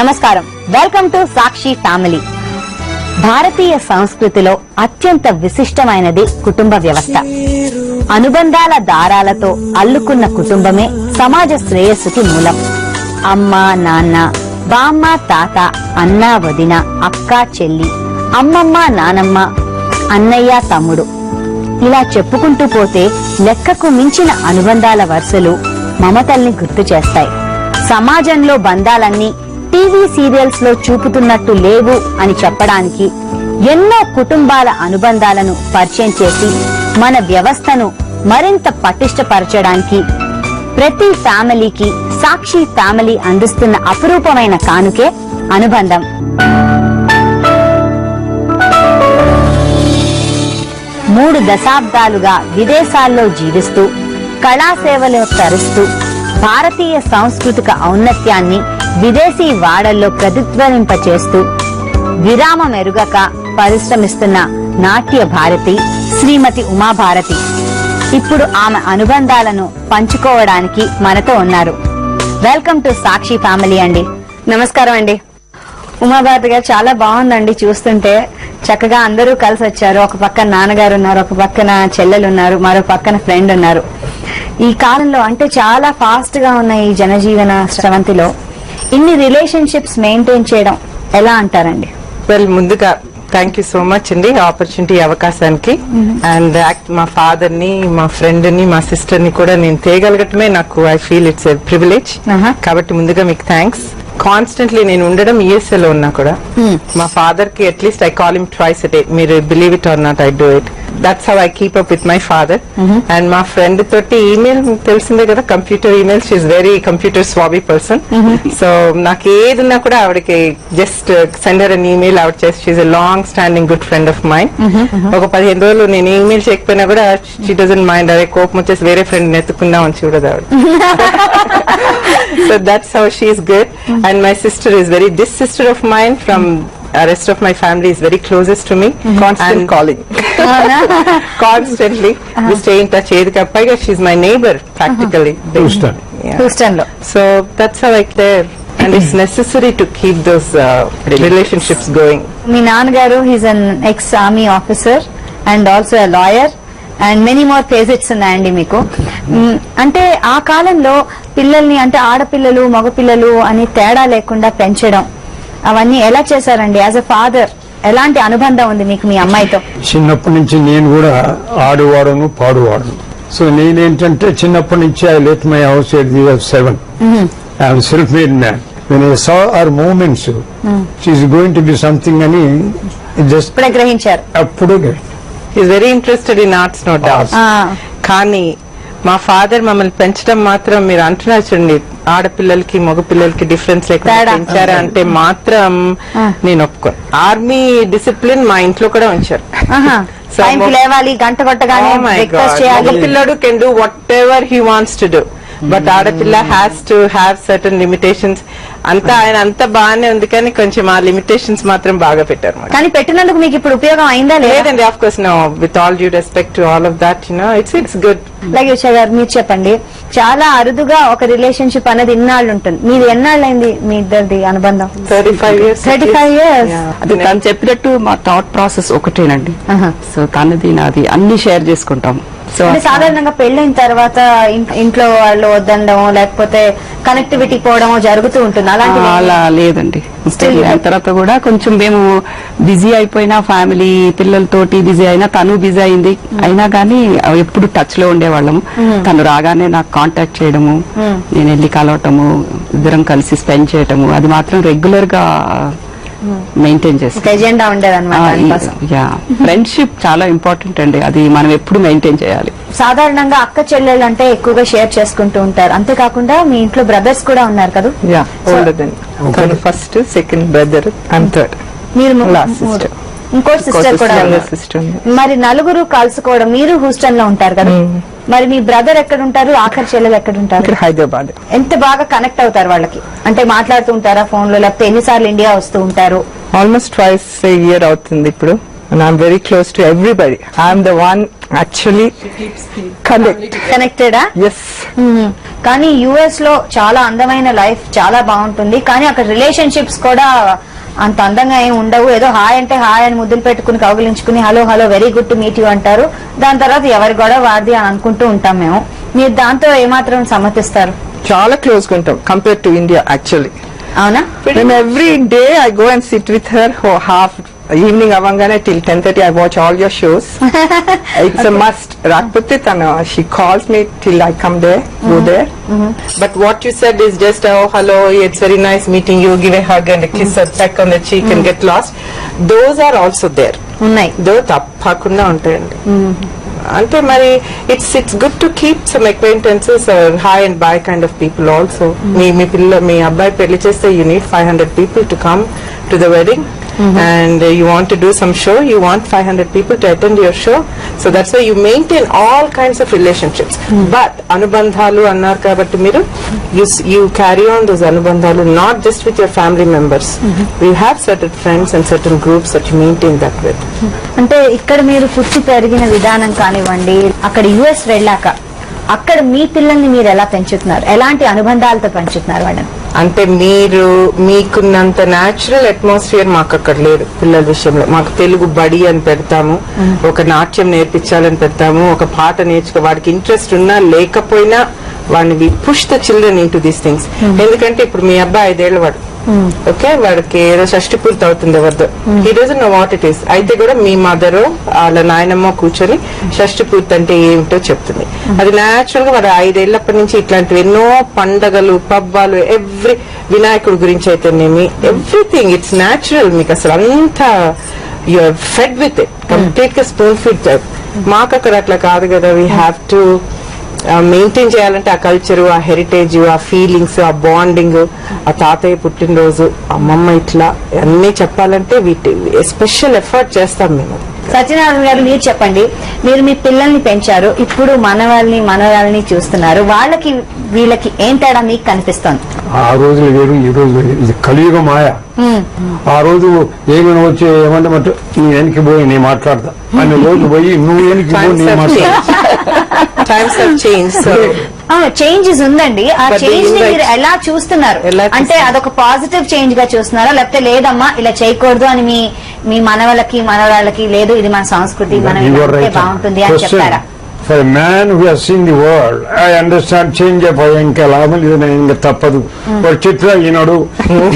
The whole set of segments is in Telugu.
నమస్కారం. వెల్కమ్ టు సాక్షి ఫ్యామిలీ భారతీయ సంస్కృతిలో అత్యంత విశిష్టమైనది కుటుంబ వ్యవస్థ. అనుబంధాల దారాలతో అల్లుకున్న కుటుంబమే సమాజ శ్రేయస్సుకి మూలం. అమ్మ నాన్న బామ్మ తాత అన్న వదిన అక్క చెల్లి అమ్మమ్మ నానమ్మ అన్నయ్య తమ్ముడు. ఇలా చెప్పుకుంటూ పోతే లెక్కకు మించిన అనుబంధాల వరుసలు మమతల్ని గుర్తు చేస్తాయి. సమాజంలో బంధాలన్నీ టీవీ సీరియల్స్లో చూపుతున్నట్టు లేవు అని చెప్పడానికి ఎన్నో కుటుంబాల అనుబంధాలను పరిచయం చేసి మన వ్యవస్థను మరింత పటిష్టపరచడానికి ప్రతి ఫ్యామిలీకి సాక్షి ఫ్యామిలీ అందిస్తున్న అపురూపమైన కానుకే అనుబంధం. మూడు దశాబ్దాలుగా విదేశాల్లో జీవిస్తూ కళాసేవలు తరుస్తూ భారతీయ సాంస్కృతిక ఔన్నత్యాన్ని విదేశీ వాడల్లో ప్రతిధ్వనింపచేస్తూ విరామం ఎరుగక పరిశ్రమిస్తున్న నాట్య భారతి శ్రీమతి ఉమాభారతి ఇప్పుడు ఆమె అనుబంధాలను పంచుకోవడానికి మనతో ఉన్నారు. వెల్కమ్ టు సాక్షి ఫ్యామిలీ అండి. నమస్కారం అండి. ఉమాభారతి గారు చాలా బాగుందండి చూస్తుంటే. చక్కగా అందరూ కలిసి వచ్చారు. ఒక పక్కన నాన్నగారు ఉన్నారు ఒక పక్కన చెల్లెలు ఉన్నారు మరో పక్కన ఫ్రెండ్ ఉన్నారు. ఈ కాలంలో అంటే చాలా ఫాస్ట్గా ఉన్న ఈ జనజీవన స్రవంతిలో ఇన్ని రిలేషన్షిప్స్ మెయింటైన్ చేయడం ఎలా అంటారండి? వెల్ ముందుగా థ్యాంక్ యూ సో మచ్ అండి ఆపర్చునిటీ అవకాశానికి. అండ్ మా ఫాదర్ని మా ఫ్రెండ్ని మా సిస్టర్ని కూడా నేను తేయగలగటమే నాకు I feel it's a privilege. కాబట్టి ముందుగా మీకు థ్యాంక్స్ కాన్స్టెంట్లీ నేను ఉండడం యుఎస్ఏ లో ఉన్నా కూడా Hmm. మా ఫాదర్కి at least I call him twice day మీరు believe it or not I do it that's how I keep up with my father and మా ఫ్రెండ్ తోటి ఈమెయిల్ తెలిసిందే కదా computer email she's very computer savvy person so నాకు ఏది ఉన్నా కూడా ఆవిడకి జస్ట్ సెండర్ అన్ ఈమెయిల్ ఆవిడ చేసి she's a long standing good friend of mine ఒక పదిహేను రోజులు నేను ఈమెయిల్ చేయకపోయినా కూడా షీ డజన్ మైండ్ అదే కోపం వచ్చేసి వేరే ఫ్రెండ్ ఎత్తుకుందాం అని చూడదు ఆవిడ. so that's how she is good and my sister is very this sister of mine from uh, rest of my family is very closest to me constant calling constantly we stay in touch ఏది పైగా she's my neighbor practically Houston. Yeah. Houston లో so that's how I care and it's necessary to keep those uh, relationships going మీ నాన్నగారు he's an ex army officer and also a lawyer And many more facets ఉన్నాయండి మీకు. అంటే ఆ కాలంలో పిల్లల్ని అంటే ఆడపిల్లలు మగపిల్లలు అని తేడా లేకుండా పెంచడం అవన్నీ ఎలా చేశారండి? యాజ్ ఎ ఫాదర్ ఎలాంటి అనుబంధం ఉంది మీకు మీ అమ్మాయితో? చిన్నప్పటి నుంచి నేను కూడా ఆడువాడును పాడువాడును. సో నేనేంటంటే చిన్నప్పటి నుంచి I let my house at the seven I'm self made man when I saw our moments she's going to be something అని జస్ట్ గ్రహించారు. అప్పుడు he's very interested in arts no doubt. ఆ, కానీ మా ఫాదర్ మమ్మల్ని పెంచడం మాత్రం మీరు అంటున్నారు చూడండి ఆడపిల్లలకి మగ పిల్లలకి డిఫరెన్స్ లేకుండా. పెంచారా అంటే మాత్రం. నేను ఒప్పుకోను. ఆర్మీ డిసిప్లిన్ మా ఇంట్లో కూడా ఉంచారు. లేవాలి గంట కొట్టగానే పిల్లడు can do whatever he wants to do but ఆడపిల్ల has to have certain limitations అంతా ఆయన అంతా బాగానే ఉంది కానీ కొంచెం ఆ లిమిటేషన్స్ మాత్రం బాగా పెట్టారు మాకు. కానీ పెట్టినందుకు మీకు ఇప్పుడు ఉపయోగం అయిందా లేదా? లేదండి of course no with all due respect to all of that you know it's it's good అలాగే ఉషా గారు మీరు చెప్పండి. చాలా అరుదుగా ఒక రిలేషన్షిప్ అనేది ఇన్నాళ్ళు ఉంటుంది. మీది ఎన్నాళ్ళైంది మీ ఇద్దరిది అనుబంధం? Thirty five years 35 years. అది తను చెప్పినట్టు మా థాట్ ప్రాసెస్ ఒకటేనండి. సో తనది నాది అన్ని షేర్ చేసుకుంటాం. సో అంటే సాధారణంగా పెళ్ళైన తర్వాత ఇంట్లో వాళ్ళు వద్దనడం లేకపోతే కనెక్టివిటీ పోవడం జరుగుతూ ఉంటుంది? అలా లేదండి. తర్వాత కూడా కొంచెం మేము బిజీ అయిపోయినా ఫ్యామిలీ పిల్లలతోటి బిజీ అయినా తను బిజీ అయింది. అయినా కానీ ఎప్పుడు టచ్లో ఉండేవాళ్ళం. తను రాగానే నాకు కాంటాక్ట్ చేయడము నేను వెళ్ళి కలవటము ఇద్దరం కలిసి స్పెండ్ చేయటము అది మాత్రం రెగ్యులర్గా మెయింటైన్ చేస్తాం. ఎజెండా ఉండేదన్నమాట దానికోసం యా. ఫ్రెండ్షిప్ చాలా ఇంపార్టెంట్ అండి. అది మనం ఎప్పుడు మెయింటైన్ చేయాలి. సాధారణంగా అక్క చెల్లెళ్ళు అంటే ఎక్కువగా షేర్ చేసుకుంటూ ఉంటారు. అంతేకాకుండా మీ ఇంట్లో బ్రదర్స్ కూడా ఉన్నారు కదా? యా ఓల్డర్ దెన్ తను first second brother and third మీరు. ఇంకోటి సిస్టర్ కూడా ఉంది. మరి నలుగురు కలుసుకోవడం మీరు హూస్టన్లో ఉంటారు కదా? మరి మీ బ్రదర్ ఎక్కడ ఉంటారు ఆఖరి చెల్లెలు ఎక్కడ ఉంటారు హైదరాబాద్. ఎంత బాగా కనెక్ట్ అవుతారు వాళ్ళకి? అంటే మాట్లాడుతూ ఉంటారా ఫోన్లో లేకపోతే ఎన్నిసార్లు ఇండియా వస్తూ ఉంటారు? ఆల్మోస్ట్ ట్వైస్ ఇయర్ అవుతుంది ఇప్పుడు. And I'm very close to everybody. I'm the one actually connect. కనెక్టెడా Yes. కానీ యుఎస్లో చాలా అందమైన లైఫ్ చాలా బాగుంటుంది. కానీ అక్కడ రిలేషన్షిప్స్ కూడా అంత అందంగా ఏం ఉండవు. ఏదో హాయ్ అంటే హాయ్ అని ముద్దులు పెట్టుకుని కౌగిలించుకుని hello hello very good to meet you అంటారు. దాని తర్వాత ఎవరి గొడవ వారిది అని అనుకుంటూ ఉంటాం మేము. మీరు దాంతో ఏమాత్రం సమ్మతిస్తారు? చాలా క్లోజ్గా ఉంటాం కంపేర్ టు ఇండియా యాక్చువల్లీ అవునా? And every day I go and sit with her evening అవ్వగానే till 10:30 I watch all your shows. it's a must. రాకపోతే తను she calls me till I come there, go there. But what you said is just oh hello, it's very nice meeting you, give a hug and a kiss, a peck on the cheek and get lost. Those are also there. ఉన్నాయి దో తప్పకుండా ఉంటాయండి అంటే మరి it's it's good to keep some acquaintances hi and bye kind of people also మీ మీ పిల్ల మీ అబ్బాయి పెళ్ళి చేస్తే you need five hundred people to come to the wedding and you want to do some show you want five hundred people to attend your show so that's why you maintain all kinds of relationships but అనుబంధాలు అన్నారు కాబట్టి మీరు you you carry on those అనుబంధాలు not just with your family members we have certain friends and certain groups that you maintain that with అంటే ఇక్కడ మీరు పుట్టి పెరిగిన విధానం కానివ్వండి అక్కడ యుఎస్ వెళ్ళాక అక్కడ మీ పిల్లల్ని మీరు ఎలా పెంచుతున్నారు? ఎలాంటి అనుబంధాలతో పెంచుతున్నారు వాళ్ళని అంటే మీరు మీకున్నంత న్యాచురల్ అట్మాస్ఫియర్ మాకు అక్కడ లేదు పిల్లల విషయంలో. మాకు తెలుగు బడి అని పెడతాము ఒక నాట్యం నేర్పించాలని పెడతాము ఒక పాట నేర్చుకో వాడికి ఇంట్రెస్ట్ ఉన్నా లేకపోయినా వాడిని push the children into these things ఎందుకంటే ఇప్పుడు మీ అబ్బాయి ఐదేళ్ళ వాడు ఓకే వాడికి ఏదో షష్టి పూర్తి అవుతుంది ఎవరిదో. ఈ రోజు నో వాట్ ఇట్ ఈస్ అయితే కూడా మీ మదర్ వాళ్ళ నాయనమ్మ కూర్చొని షష్టి పూర్తి అంటే ఏమిటో చెప్తుంది. అది న్యాచురల్గా వాడు ఐదేళ్ళప్పటి నుంచి ఇట్లాంటివి ఎన్నో పండగలు పబ్బాలు ఎవ్రీ వినాయకుడి గురించి అయితేనేమి ఎవ్రీథింగ్ ఇట్స్ న్యాచురల్ మీకు అసలు అంతా యూఆర్ ఫెడ్ విత్ ఇట్ కంప్లీట్గా స్పూన్ ఫిట్ మాకు అక్కడ అట్లా కాదు కదా వీ హ్యావ్ టు మెయింటైన్ చేయాలంటే ఆ కల్చర్ ఆ హెరిటేజ్ ఆ ఫీలింగ్స్ ఆ బాండింగ్ ఆ తాతయ్య పుట్టినరోజు అమ్మమ్మ ఇట్లా అన్ని చెప్పాలంటే వీటి స్పెషల్ ఎఫర్ట్ చేస్తాం మేము. సత్యనారాయణ గారు మీరు చెప్పండి. మీరు మీ పిల్లల్ని పెంచారు. ఇప్పుడు మనవాళ్ళని మనవరాలని చూస్తున్నారు. వాళ్ళకి వీళ్ళకి ఏం తేడా మీకు కనిపిస్తోంది? ఆ రోజులు వేరు ఈ రోజు వేరు. ఇది కలియుగ మాయ. ఆ రోజు ఏమైనా వచ్చి ఏమంటే మటు నీ వెనక్కి పోయి నేను మాట్లాడతా. అని రోజు పోయి నువ్వు వెనక్కి పోయి నేను మాట్లాడతా. Times have change so changes ఉందండి. ఆ But చేంజ్ని మీరు ఎలా చూస్తున్నారు? ఎలా అంటే చూస్తున్నారు? అదొక పాజిటివ్ చేంజ్గా చూస్తున్నారా? లేకపోతే లేదమ్మా ఇలా చేయకూడదు అని మీ మీ మనవలకి మనవరాళ్ళకి లేదు ఇది మన సంస్కృతి మనం You ఇలా are ఉంటే right. బాగుంటుంది అని Question. చెప్పారా? For a man who has seen the world, I understand change అయిపోయా ఇంకా లాభం లేదు నేను ఇంకా తప్పదు. వాడు చిత్ర ఈనాడు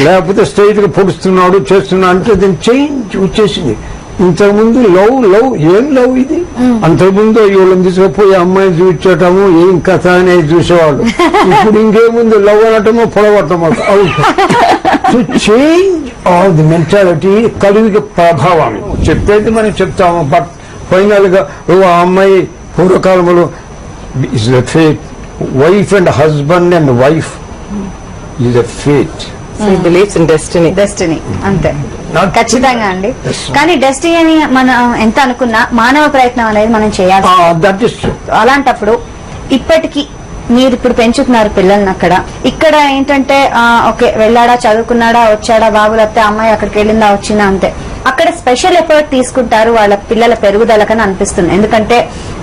లేకపోతే స్ట్రైట్గా పొడుస్తున్నాడు చేస్తున్నాడు అంటే దీని చేంజ్ వచ్చేసింది. ఇంతకుముందు లవ్ లవ్ ఏం లవ్ ఇది? అంతకుముందు వీళ్ళని తీసుకుపోయి అమ్మాయిని చూపించటము ఏం కథ అనేది చూసేవాళ్ళు. ఇప్పుడు ఇంకేముంది? లవ్ అనటము పొడగొట్టము to change all the mentality కలిగి ప్రభావం చెప్పేది మనం చెప్తాము బట్ ఫైనల్గా ఓ ఆ అమ్మాయి పూర్వకాలంలో is the fate wife and husband and wife is the fate believes in destiny destiny అంతే. ఖచ్చితంగా అండి. కానీ డెస్టినీ అని మనం ఎంత అనుకున్నా మానవ ప్రయత్నం అనేది మనం చేయాలి ఇస్ అలాంటప్పుడు ఇప్పటికి మీరు ఇప్పుడు పెంచుతున్నారు పిల్లల్ని అక్కడ. ఇక్కడ ఏంటంటే ఓకే వెళ్ళాడా చదువుకున్నాడా వచ్చాడా బాబు లేకపోతే అమ్మాయి అక్కడికి వెళ్ళిందా వచ్చిందా అంతే. అక్కడ స్పెషల్ ఎఫర్ట్ తీసుకుంటారు వాళ్ళ పిల్లల పెరుగుదలకని అనిపిస్తుంది. ఎందుకంటే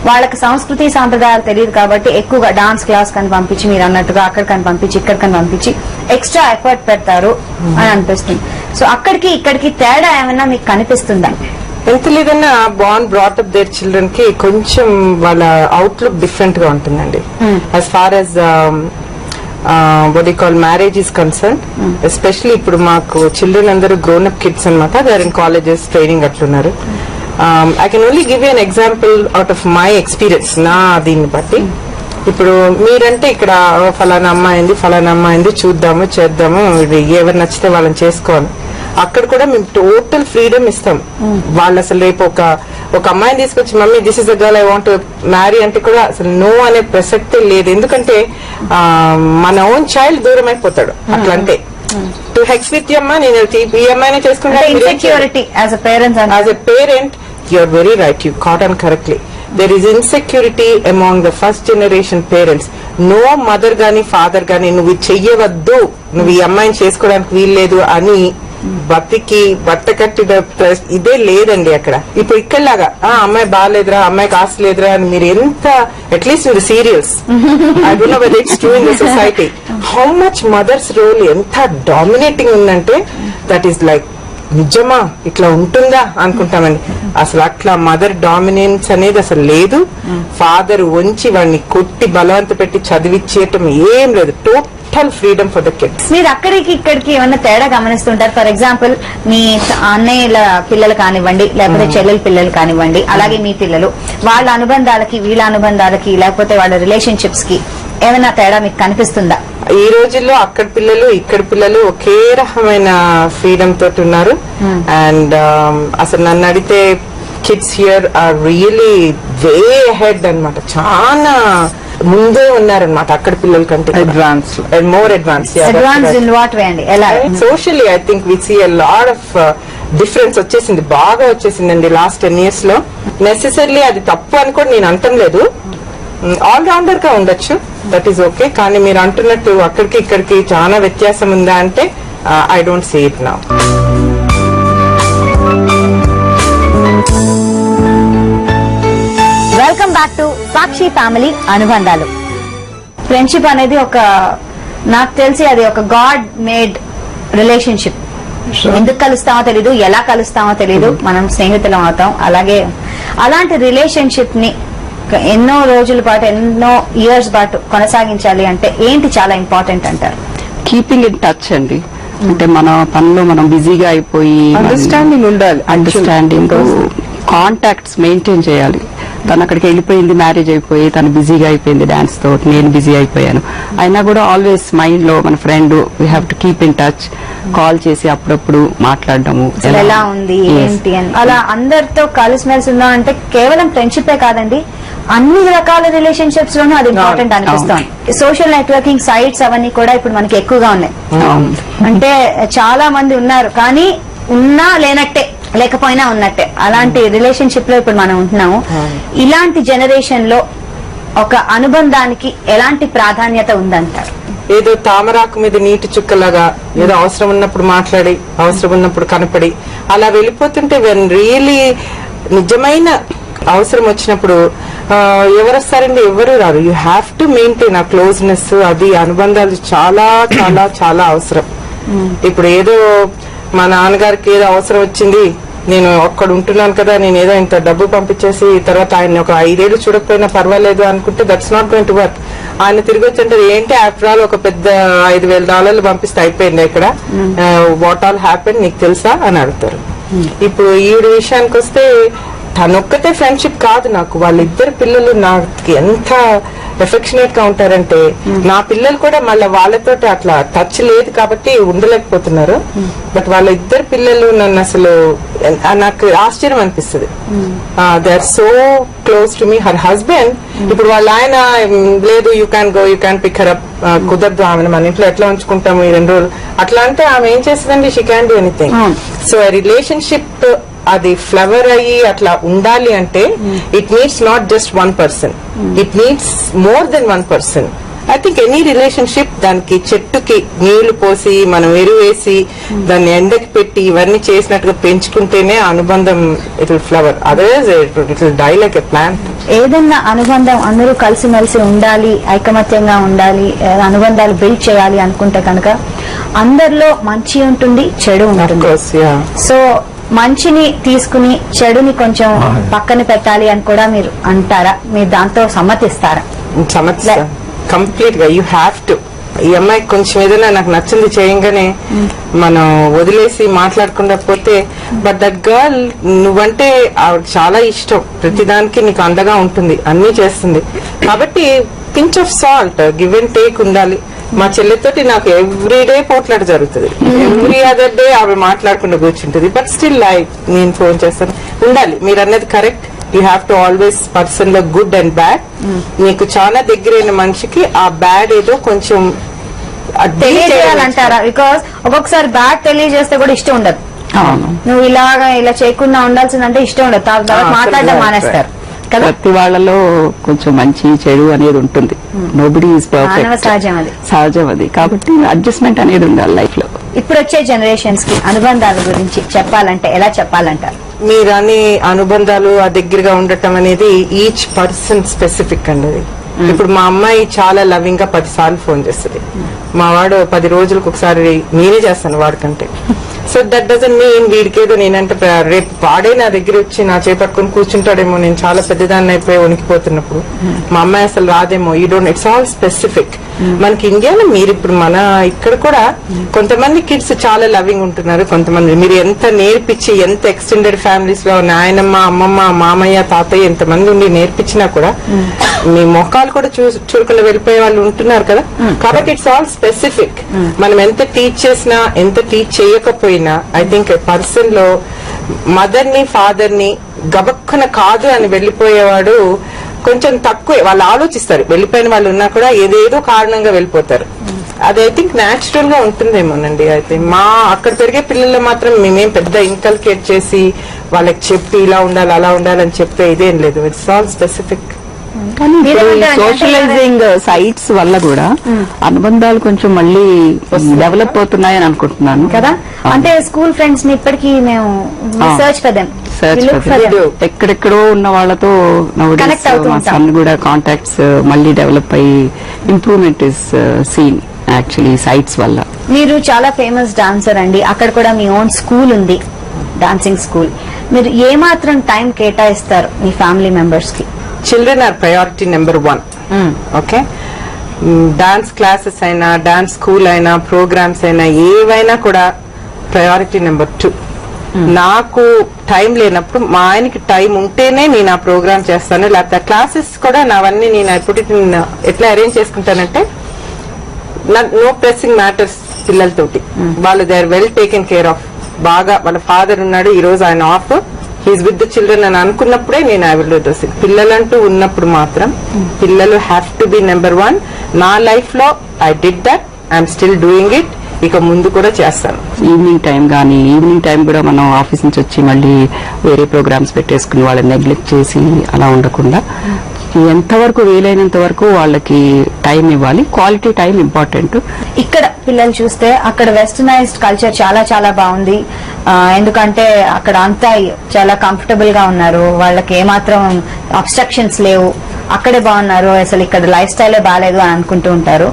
వాళ్ళకి సంస్కృతి సాంప్రదాయాలు తెలియదు కాబట్టి ఎక్కువగా డాన్స్ క్లాస్ కని పంపించి మీరు అన్నట్టుగా అక్కడికని పంపించి ఇక్కడికని పంపించి ఎక్స్ట్రా ఎఫర్ట్ పెడతారు అని అనిపిస్తుంది. సో అక్కడికి ఇక్కడికి తేడా ఏమైనా మీకు కనిపిస్తుందా? ఎంత లేదన్నా బాన్ బ్రాటప్ దేర్ చిల్డ్రన్కి కొంచెం వాళ్ళ అవుట్లుక్ డిఫరెంట్గా ఉంటుందండి. As far as what call marriage is concern especially ఇప్పుడు మాకు చిల్డ్రన్ అందరూ గ్రోన్ అప్ కిడ్స్ అనమాట there in colleges training అట్లున్నారు. I can only give you an example out of my experience నా దీన్ని బట్టి. ఇప్పుడు మీరంటే ఇక్కడ "ఓ, ఫలానా అమ్మాయింది ఫలానా అమ్మాయింది చూద్దాము చేద్దాము ఇది ఎవరు నచ్చితే వాళ్ళని చేసుకోవాలి. అక్కడ కూడా మేము టోటల్ ఫ్రీడమ్ ఇస్తాం. వాళ్ళు అసలు రేపు ఒక ఒక అమ్మాయిని తీసుకొచ్చి mummy this is the girl I want marry అంటే కూడా అసలు నో అనే ప్రసక్తే లేదు. ఎందుకంటే మన ఓన్ చైల్డ్ దూరం అయిపోతాడు అట్లా అంటే టు హెక్స్ విత్ అమ్మా నేను ఈ అమ్మాయినే అంటే చేసుకుంటా insecurity as a parents as a parent, you're very right. You caught on correctly. There is insecurity among the first generation parents. No mother గాని ఫాదర్ గాని నువ్వు చెయ్యవద్దు నువ్వు ఈ అమ్మాయిని చేసుకోవడానికి వీల్లేదు అని బతికి బట్ట కట్టిన ఇదే లేదండి అక్కడ ఇప్పుడు ఇక్కడలాగా ఆ అమ్మాయి బాగాలేదురా అమ్మాయికి ఆస్తి లేదురా అని మీరు ఎంత at least the serials I don't know whether it's true in the society how much mother's role ఎంత డామినేటింగ్ ఉందంటే దట్ ఈస్ లైక్ నిజమా? ఇట్లా ఉంటుందా అనుకుంటామండి. అసలు అట్లా మదర్ డామినెన్స్ అనేది అసలు లేదు. ఫాదర్ వంచి వాడిని కొట్టి బలవంత పెట్టి చదివిచ్చేయటం ఏం లేదు. Total freedom for the kids మీరు అక్కడికి ఇక్కడికి ఏమన్నా తేడా గమనిస్తుంటారు? ఫర్ ఎగ్జాంపుల్ మీ అన్నయ్యల పిల్లలు కానివ్వండి లేకపోతే చెల్లెల పిల్లలు కానివ్వండి అలాగే మీ పిల్లలు వాళ్ళ అనుబంధాలకి వీళ్ళ అనుబంధాలకి లేకపోతే వాళ్ళ రిలేషన్షిప్స్కి ఏమైనా తేడా మీకు కనిపిస్తుందా? ఈ రోజుల్లో అక్కడ పిల్లలు ఇక్కడ పిల్లలు ఒకే రకమైన ఫ్రీడమ్ తోటి ఉన్నారు. అండ్ అసలు నన్ను అడిగితే kids here are really way ahead అన్నమాట. చాలా ముందే ఉన్నారనమాట అక్కడ పిల్లల కంటే advance more advance advance in what way అండి? ఎలా? Socially I think we see lot of difference వచ్చేసింది. బాగా వచ్చేసిందండి లాస్ట్ టెన్ ఇయర్స్లో. నెసెసరీ అది తప్పు అని కూడా నేను అంటం లేదు. ఆల్ రౌండర్గా ఉండొచ్చు. దట్ ఈస్ ఓకే కానీ మీరు అంటున్నట్టు అక్కడికి ఇక్కడికి చాలా వ్యత్యాసం ఉందా అంటే ఐ డోంట్ సీ ఇట్ నా welcome back to Sakshi family అనుబంధాలు ఫ్రెండ్షిప్ అనేది ఒక నాకు తెలిసి అది ఒక గాడ్ మేడ్ రిలేషన్షిప్ ఎందుకు కలుస్తామో తెలీదు ఎలా కలుస్తామో తెలీదు మనం స్నేహితులం అవుతాం. అలాగే అలాంటి రిలేషన్షిప్ని ఎన్నో రోజుల పాటు ఎన్నో ఇయర్స్ పాటు కొనసాగించాలి అంటే ఏంటి చాలా ఇంపార్టెంట్ అంటారు? కీపింగ్ ఇన్ టచ్ అండి. అంటే మన పనిలో మనం బిజీగా అయిపోయి అండర్స్టాండింగ్ ఉండాలి అండర్స్టాండింగ్ కాంటాక్ట్స్ మెయింటైన్ చేయాలి. తను అక్కడికి వెళ్ళిపోయింది మ్యారేజ్ అయిపోయి తను బిజీగా అయిపోయింది డాన్స్తో నేను బిజీ అయిపోయాను. అయినా కూడా ఆల్వేస్ మైండ్లో మన friend we have to keep in touch call చేసి అప్పుడప్పుడు మాట్లాడడము. ఎలా ఉంది. ఏంటి అని. అలా అందరితో కలిసిమెలిసి ఉందాం అంటే కేవలం ఫ్రెండ్షిపే కాదండి అన్ని రకాల రిలేషన్షిప్స్ లోనూ అది ఇంపార్టెంట్ అవును. అనిపిస్తోంది. సోషల్ నెట్వర్కింగ్ సైట్స్ అవన్నీ కూడా ఇప్పుడు మనకి ఎక్కువగా ఉన్నాయి. అంటే చాలా మంది ఉన్నారు కానీ ఉన్నా లేనట్టే. లేకపోయినా ఉన్నట్టే. అలాంటి రిలేషన్షిప్లో ఇప్పుడు మనం ఉంటున్నాము. ఇలాంటి జనరేషన్లో ఒక అనుబంధానికి ఎలాంటి ప్రాధాన్యత ఉందంటారు? ఏదో తామరాకు మీద నీటి చుక్కలాగా ఏదో అవసరం ఉన్నప్పుడు మాట్లాడి అవసరం ఉన్నప్పుడు కనపడి అలా వెళ్ళిపోతుంటే వెన్ రియలీ నిజమైన అవసరం వచ్చినప్పుడు ఎవరు వస్తారండి? ఎవరు రారు. యూ హ్యావ్ టు మెయింటైన్ ఆ క్లోజ్నెస్ అది అనుబంధాలు చాలా చాలా చాలా అవసరం. ఇప్పుడు ఏదో మా నాన్నగారికి ఏదో అవసరం వచ్చింది నేను అక్కడ ఉంటున్నాను కదా నేను ఏదో ఇంత డబ్బు పంపించేసి తర్వాత ఆయన ఒక ఐదేళ్ళు చూడకపోయినా పర్వాలేదు అనుకుంటే that's not going to work ఆయన తిరిగి వచ్చి ఏంటి ఆఫ్టర్ ఆల్ ఒక పెద్ద ఐదు వేల డాలర్లు పంపిస్తే అయిపోయింది ఇక్కడ? వాట్ ఆల్ హ్యాపెన్ నీకు తెలుసా? అని అడుగుతారు. ఇప్పుడు ఈవిడ విషయానికి వస్తే తనొక్కతే ఫ్రెండ్షిప్ కాదు నాకు. వాళ్ళిద్దరు పిల్లలు నాకు ఎంత ఎఫెక్షనేట్గా ఉంటారంటే నా పిల్లలు కూడా మళ్ళీ వాళ్ళతోటి అట్లా టచ్ లేదు కాబట్టి ఉండలేకపోతున్నారు. బట్ వాళ్ళ ఇద్దరు పిల్లలు నన్ను అసలు నాకు ఆశ్చర్యం అనిపిస్తుంది. They are so close to me her husband ఇప్పుడు వాళ్ళ ఆయన "మ్, లేదు you can go you can pick her up కుదరదు ఆమె మన ఇంట్లో ఎట్లా ఉంచుకుంటాము ఈ రెండు రోజులు. అట్లా అంటే ఆమె ఏం చేస్తుందండి she can do anything. So relationship అది ఫ్లవర్ అయ్యి అట్లా ఉండాలి అంటే it needs not just one person it needs more then one person I think any relationship దానికి చెట్టుకి నీళ్ళు పోసి మనం ఎరువేసి దాన్ని ఎండకి పెట్టి ఇవన్నీ చేసినట్టుగా పెంచుకుంటేనే అనుబంధం it flower otherwise it die like a plant ఏదన్నా అనుబంధం అందరూ కలిసిమెలిసి ఉండాలి ఐకమత్యంగా ఉండాలి అనుబంధాలు బిల్డ్ చేయాలి అనుకుంటే కనుక అందరిలో మంచి ఉంటుంది చెడు ఉంటుంది. సో మంచిని తీసుకుని చెడుని కొంచెం పక్కన పెట్టాలి అని కూడా మీరు అంటారా? మీరు దాంతో సమ్మతిస్తారా? కంప్లీట్గా యూ హ్యావ్ టు ఈ అమ్మాయికి కొంచెం ఏదైనా నాకు నచ్చింది చేయంగానే మనం వదిలేసి మాట్లాడకుండా పోతే బట్ దట్ గర్ల్ నువ్వంటే ఆవిడ చాలా ఇష్టం. ప్రతిదానికి నీకు అండగా ఉంటుంది. అన్ని చేస్తుంది. కాబట్టి pinch of salt give and take ఉండాలి. మా చెల్లెతోటి నాకు ఎవ్రీ డే పోట్లాట జరుగుతుంది. ఎవ్రీ అదర్ డే ఆవిడ మాట్లాడకుండా కూర్చుంటుంది. బట్ స్టిల్ లైక్ నేను ఫోన్ చేస్తాను. ఉండాలి. మీరు అన్నది correct you have to always పర్సన్లో good and bad నీకు చాలా దగ్గరైన మనిషికి ఆ బ్యాడ్ ఏదో కొంచెం తెలియజేయాలంటారా? బికాస్ ఒక్కొక్కసారి బ్యాడ్ తెలియజేస్తే కూడా ఇష్టం ఉండదు. నువ్వు ఇలాగా ఇలా చేయకుండా ఉండాల్సిందంటే ఇష్టం ఉండదు. మాట్లాడడం మానేస్తారు. కదా? ప్రతి వాళ్ళలో కొంచెం మంచి చెడు అనేది ఉంటుంది. నోబడి ఈజ్ మానవ పర్ఫెక్ట్ సహజం అది. సహజం అది. కాబట్టి అడ్జస్ట్మెంట్ అనేది ఉండాలి లైఫ్లో. ఇప్పుడు వచ్చే జనరేషన్స్కి అనుబంధాల గురించి చెప్పాలంటే ఎలా చెప్పాలంటారు? మీరని అనుబంధాలు ఆ దగ్గరగా ఉండటం అనేది ఈచ్ పర్సన్ స్పెసిఫిక్ అండి. అది ఇప్పుడు మా అమ్మాయి చాలా లవింగ్గా పది సార్లు ఫోన్ చేస్తుంది మా వాడు పది రోజులకు ఒకసారి నేనే చేస్తాను వాడికంటే సో దట్ డజన్ మీన్ వీడికేదో నేనంటే రేపు వాడే నా దగ్గర వచ్చి నా చేయి పట్టుకొని కూర్చుంటాడేమో. నేను చాలా పెద్దదాన్ని అయిపోయి వణికిపోతున్నప్పుడు. మా అమ్మాయి అసలు రాదేమో. ఈ డోంట్ ఇట్స్ ఆల్ స్పెసిఫిక్ మనకి ఇండియాలో మీరు ఇప్పుడు మన ఇక్కడ కూడా కొంతమంది కిడ్స్ చాలా లవింగ్ ఉంటున్నారు. కొంతమంది మీరు ఎంత నేర్పించి ఎంత ఎక్స్టెండెడ్ ఫ్యామిలీస్లో నాయనమ్మ అమ్మమ్మ మామయ్య తాతయ్య ఎంతమంది ఉండి నేర్పించినా కూడా మీ మొఖాలు కూడా చూ చూడకుండా వెళ్ళిపోయే వాళ్ళు ఉంటున్నారు కదా. కాబట్టి ఇట్స్ ఆల్ స్పెసిఫిక్ మనం ఎంత టీచ్ చేసినా ఎంత టీచ్ చేయకపోయినా ఐ థింక్ పర్సన్లో మదర్ని ఫాదర్ని గబక్కున కాదు అని వెళ్ళిపోయేవాడు కొంచెం తక్కువే. వాళ్ళు ఆలోచిస్తారు. వెళ్ళిపోయిన వాళ్ళు ఉన్నా కూడా ఏదేదో కారణంగా వెళ్ళిపోతారు. అది ఐ థింక్ న్యాచురల్గా ఉంటుందేమోనండి. అయితే మా అక్కడ పెరిగే పిల్లల్లో మాత్రం మేమేం పెద్ద ఇన్కల్కేట్ చేసి వాళ్ళకి చెప్పి ఇలా ఉండాలి అలా ఉండాలని చెప్తే ఇదేం లేదు. It's all specific socializing sites వల్ల కూడా అనుబంధాలు కొంచెం మళ్ళీ డెవలప్ అవుతున్నాయని అనుకుంటున్నాను. కదా? అంటే స్కూల్ ఫ్రెండ్స్ని ఇప్పటికీ మేము. సర్చ్. ఎక్కడెక్కడో ఉన్న వాళ్ళతో. సన్ కూడా కాంటాక్ట్స్ మళ్ళీ డెవలప్ అయ్యి improvement is seen actually sites వల్ల. మీరు చాలా ఫేమస్ డాన్సర్ అండి. అక్కడ కూడా మీ ఓన్ స్కూల్ ఉంది. డాన్సింగ్ స్కూల్ మీరు ఏ మాత్రం టైం కేటాయిస్తారు మీ ఫ్యామిలీ మెంబర్స్కి? Children are priority number one okay dance classes అయినా డాన్స్ స్కూల్ అయినా ప్రోగ్రామ్స్ అయినా ఏవైనా కూడా ప్రయారిటీ నెంబర్ టూ నాకు టైం లేనప్పుడు మా ఆయనకి టైం ఉంటేనే నేను ఆ ప్రోగ్రామ్ చేస్తాను. లేకపోతే క్లాసెస్ కూడా నావన్నీ నేను ఎప్పుడు ఎట్లా అరేంజ్ చేసుకుంటానంటే నో ప్రెసింగ్ మ్యాటర్స్ పిల్లలతోటి. వాళ్ళు they are well taken care of బాగా వాళ్ళ ఫాదర్ ఉన్నాడు ఈ రోజు ఆయన off he's with the children అని అనుకున్నప్పుడే నేను ఐ విల్ డూ పిల్లలంటూ ఉన్నప్పుడు మాత్రం పిల్లలు have to be number one నా లైఫ్లో I did that I'm still doing it ఇక ముందు కూడా చేస్తాను. ఈవినింగ్ టైం కానీ ఈవినింగ్ టైం కూడా మనం ఆఫీస్ నుంచి వచ్చి మళ్ళీ వేరే ప్రోగ్రామ్స్ పెట్టేసుకుని వాళ్ళని నెగ్లెక్ట్ చేసి అలా ఉండకుండా ఎంతవరకు వీలైనంత వరకు వాళ్ళకి టైం ఇవ్వాలి. క్వాలిటీ టైం ఇంపార్టెంట్ ఇక్కడ పిల్లలు చూస్తే అక్కడ వెస్టర్నైజ్డ్ కల్చర్ చాలా చాలా బాగుంది. ఎందుకంటే అక్కడ అంతా చాలా కంఫర్టబుల్గా ఉన్నారు. వాళ్ళకి ఏమాత్రం అబ్స్ట్రక్షన్స్ లేవు. అక్కడే బాగున్నారు. అసలు ఇక్కడ లైఫ్ స్టైలే బాగాలేదు అని అనుకుంటూ ఉంటారు.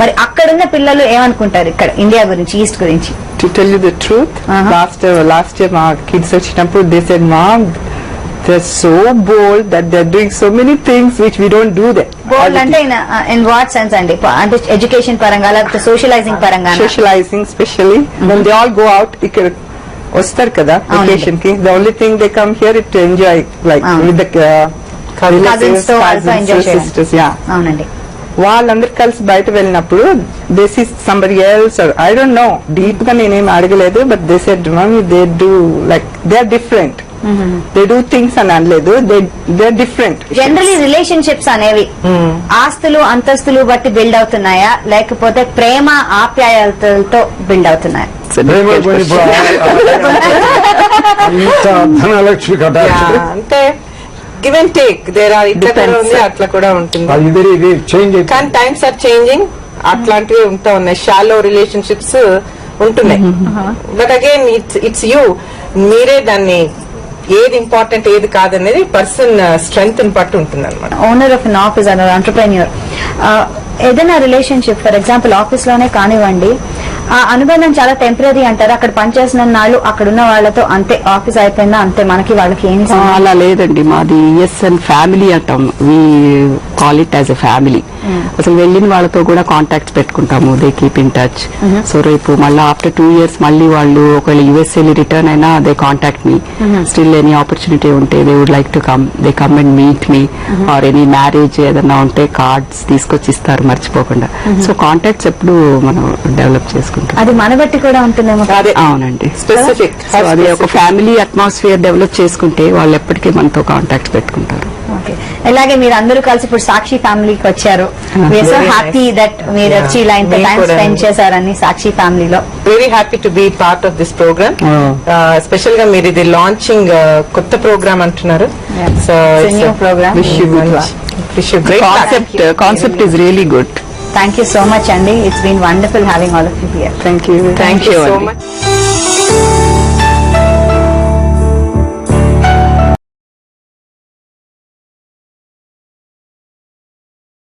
మరి అక్కడున్న పిల్లలు ఏమనుకుంటారు ఇక్కడ? ఇండియా గురించి ఈస్ట్ గురించి? To tell you the truth. Last last year మా కిడ్స్ వచ్చినప్పుడు they said mom they so bold that they doing so many things which we don't do they bold అంటే ఇన్ వాట్ సెన్స్ అండి? అంటే ఎడ్యుకేషన్ పరంగా లేకపోతే సోషలైజింగ్ పరంగా? Socialising specially they all go out ఇక్కడ వస్తారు కదా. వెకేషన్కి. The only thing they come here it enjoy like. With sisters yeah అవునండి. వాళ్ళందరూ కలిసి బయట వెళ్ళినప్పుడు this is somebody else I don't know డీప్గా నేనేం అడగలేదు but they said mummy they do like they are different they do things అని అనలేదు they they are different generally relationships అనేవి ఆస్తులు అంతస్తులు బట్టి బిల్డ్ అవుతున్నాయా? లేకపోతే ప్రేమ ఆప్యాయతలతో బిల్డ్ అవుతున్నాయా? ధనలక్ష్మి కటాక్ష అంటే give and take there are ఇట్లా కూడా ఉంది అట్లా కూడా ఉంటుంది. కానీ టైమ్స్ ఆర్ చేంజింగ్ అట్లాంటివి ఉంటా ఉన్నాయి. షాలో రిలేషన్షిప్స్ ఉంటున్నాయి. But again it's it's you మీరే దాన్ని ఏది ఇంపార్టెంట్ ఏది కాదనేది పర్సన్ స్ట్రెంగ్త్ బట్టి ఉంటుంది అనమాట ఓనర్ ఆఫ్ అన్ ఆఫీస్ అన్న ఎంటర్ప్రెన్యూర్ ఏదైనా రిలేషన్షిప్ ఫర్ ఎగ్జాంపుల్ ఆఫీస్లోనే కానివ్వండి ఆ అనుబంధం చాలా టెంపరీ అంటారు. అక్కడ పనిచేసిన నాళ్ళు అక్కడ ఉన్న వాళ్ళతో అంతే ఆఫీస్ అయిపోయిందా అంతే మనకి వాళ్ళకి ఏం అలా లేదండి. మాది ఎస్ అండ్ ఫ్యామిలీ అంటాం. Call it as a family అసలు వెళ్ళిన వాళ్ళతో కూడా కాంటాక్ట్స్ పెట్టుకుంటాము. They keep in touch so రేపు మళ్ళీ ఆఫ్టర్ టూ ఇయర్స్ మళ్ళీ వాళ్ళు ఒకవేళ యుఎస్ వెళ్ళి రిటర్న్ అయినా they contact me still any opportunity ఉంటే they would like to come they come and meet me or any marriage ఏదన్నా ఉంటే కార్డ్స్ తీసుకొచ్చి ఇస్తారు మర్చిపోకుండా సో కాంటాక్ట్స్ ఎప్పుడు మనం డెవలప్ చేసుకుంటాం. అది మన బట్టి కూడా ఉంటుందేమో అదే. అవునండి. స్పెసిఫిక్ సో అది ఒక ఫ్యామిలీ అట్మాస్ఫియర్ డెవలప్ చేసుకుంటే వాళ్ళు ఎప్పటికీ మనతో కాంటాక్ట్ పెట్టుకుంటారు. అలాగే మీరు అందరూ కలిసి ఇప్పుడు సాక్షి ఫ్యామిలీకి వచ్చారు. సో. హ్యాపీ దట్ మీరు. వచ్చి ఇలా ఇంత టైం. స్పెండ్ చేశారని సాక్షి ఫ్యామిలీలో. Very happy to be part of this programme స్పెషల్గా మీరు ఇది లాంచింగ్ కొత్త ప్రోగ్రామ్ అంటున్నారు. So you you concept concept is really good thank you so much అండి it's been wonderful having all of you here thank you you so అండి. much.